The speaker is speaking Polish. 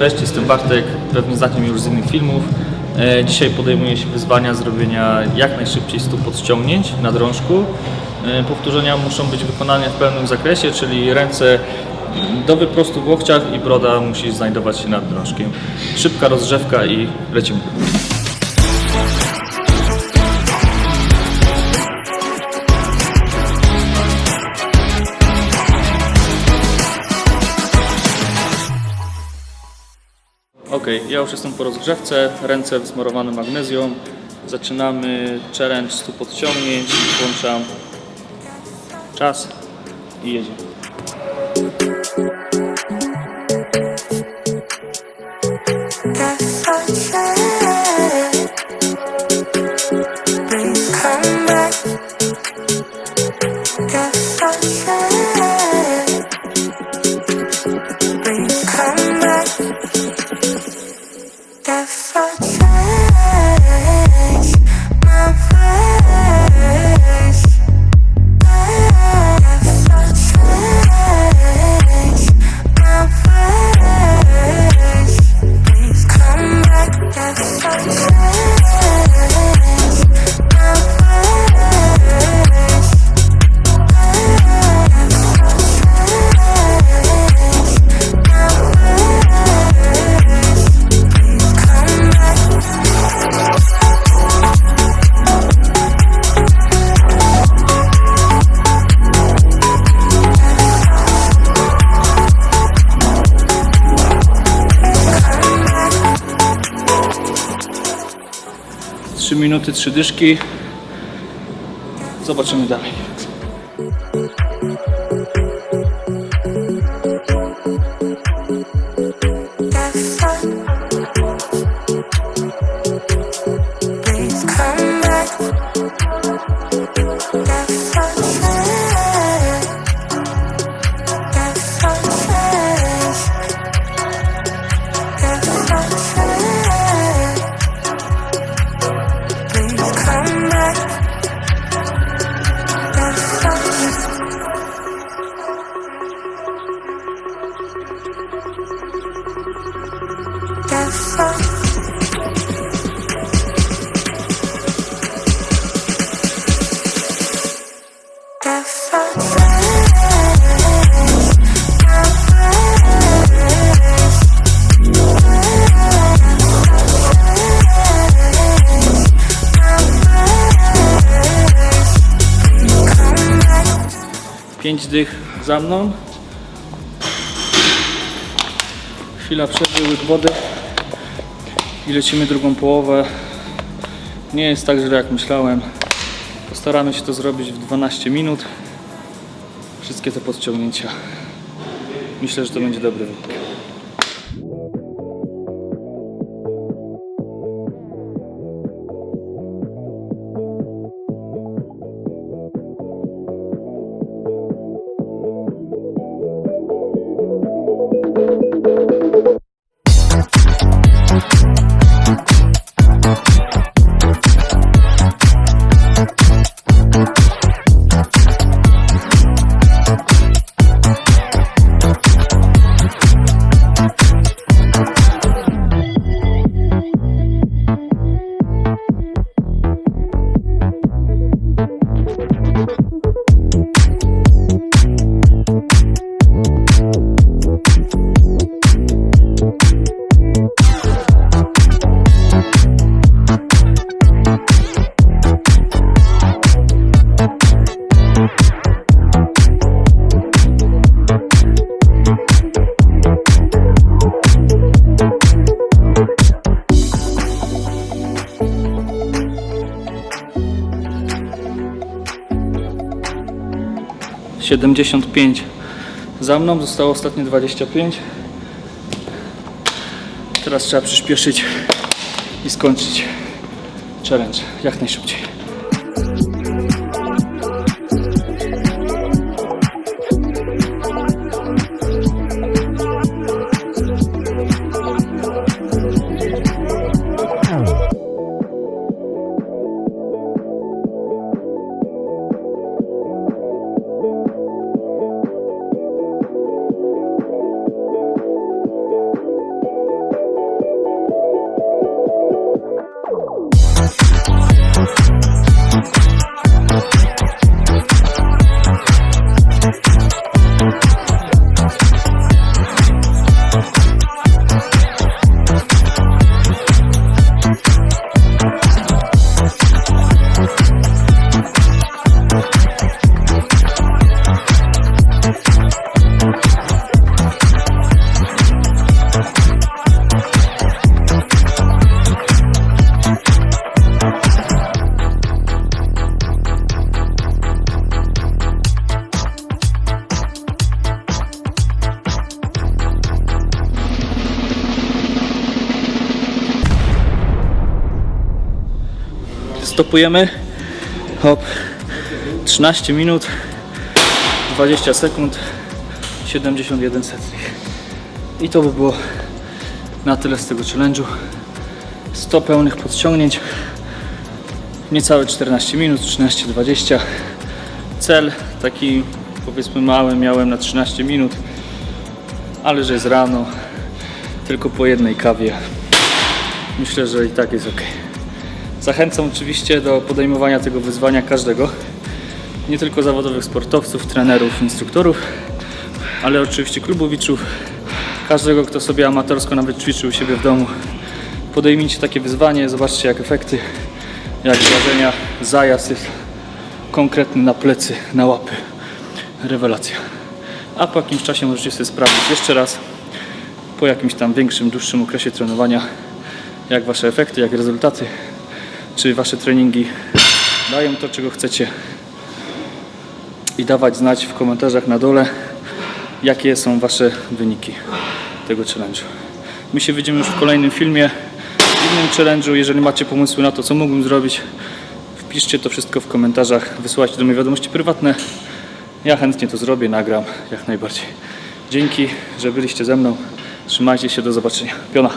Cześć, jestem Bartek, pewnie znacie mnie już z innych filmów. E, Dzisiaj podejmuję się wyzwania zrobienia jak najszybciej 100 podciągnięć na drążku. E, Powtórzenia muszą być wykonane w pełnym zakresie, czyli ręce do wyprostu w łokciach i broda musi znajdować się nad drążkiem. Szybka rozgrzewka i lecimy. Ok, ja już jestem po rozgrzewce, ręce wsmarowane magnezją. Zaczynamy challenge 100 podciągnięć, włączam czas i jedziemy. Minuty, trzy dyszki. Zobaczymy dalej. 5 dych za mną. Chwila przerwy, łyk wody i lecimy drugą połowę. Nie jest tak źle jak myślałem. Postaramy się to zrobić w 12 minut. Wszystkie te podciągnięcia. Myślę, że to będzie dobry wynik. Siedemdziesiąt pięć za mną, zostało ostatnie 25. Teraz trzeba przyspieszyć i skończyć challenge jak najszybciej. Stopujemy. Hop. 13 minut, 20 sekund, 71 setnych. I to by było na tyle z tego challenge'u. 100 pełnych podciągnięć. Niecałe 14 minut, 13-20. Cel taki powiedzmy mały miałem na 13 minut, ale że jest rano, tylko po jednej kawie. Myślę, że i tak jest ok. Zachęcam oczywiście do podejmowania tego wyzwania każdego. Nie tylko zawodowych sportowców, trenerów, instruktorów, ale oczywiście klubowiczów, każdego, kto sobie amatorsko nawet ćwiczył siebie w domu. Podejmijcie takie wyzwanie, zobaczcie jak efekty, jak wrażenia, zajazd jest konkretny na plecy, na łapy. Rewelacja. A po jakimś czasie możecie sobie sprawdzić jeszcze raz, po jakimś tam większym, dłuższym okresie trenowania, jak Wasze efekty, jak rezultaty, czy Wasze treningi dają to, czego chcecie i dawać znać w komentarzach na dole, jakie są Wasze wyniki tego challenge'u. My się widzimy już w kolejnym filmie, w innym challenge'u. Jeżeli macie pomysły na to, co mógłbym zrobić, wpiszcie to wszystko w komentarzach, wysyłajcie do mnie wiadomości prywatne. Ja chętnie to zrobię, nagram jak najbardziej. Dzięki, że byliście ze mną. Trzymajcie się, do zobaczenia. Piona.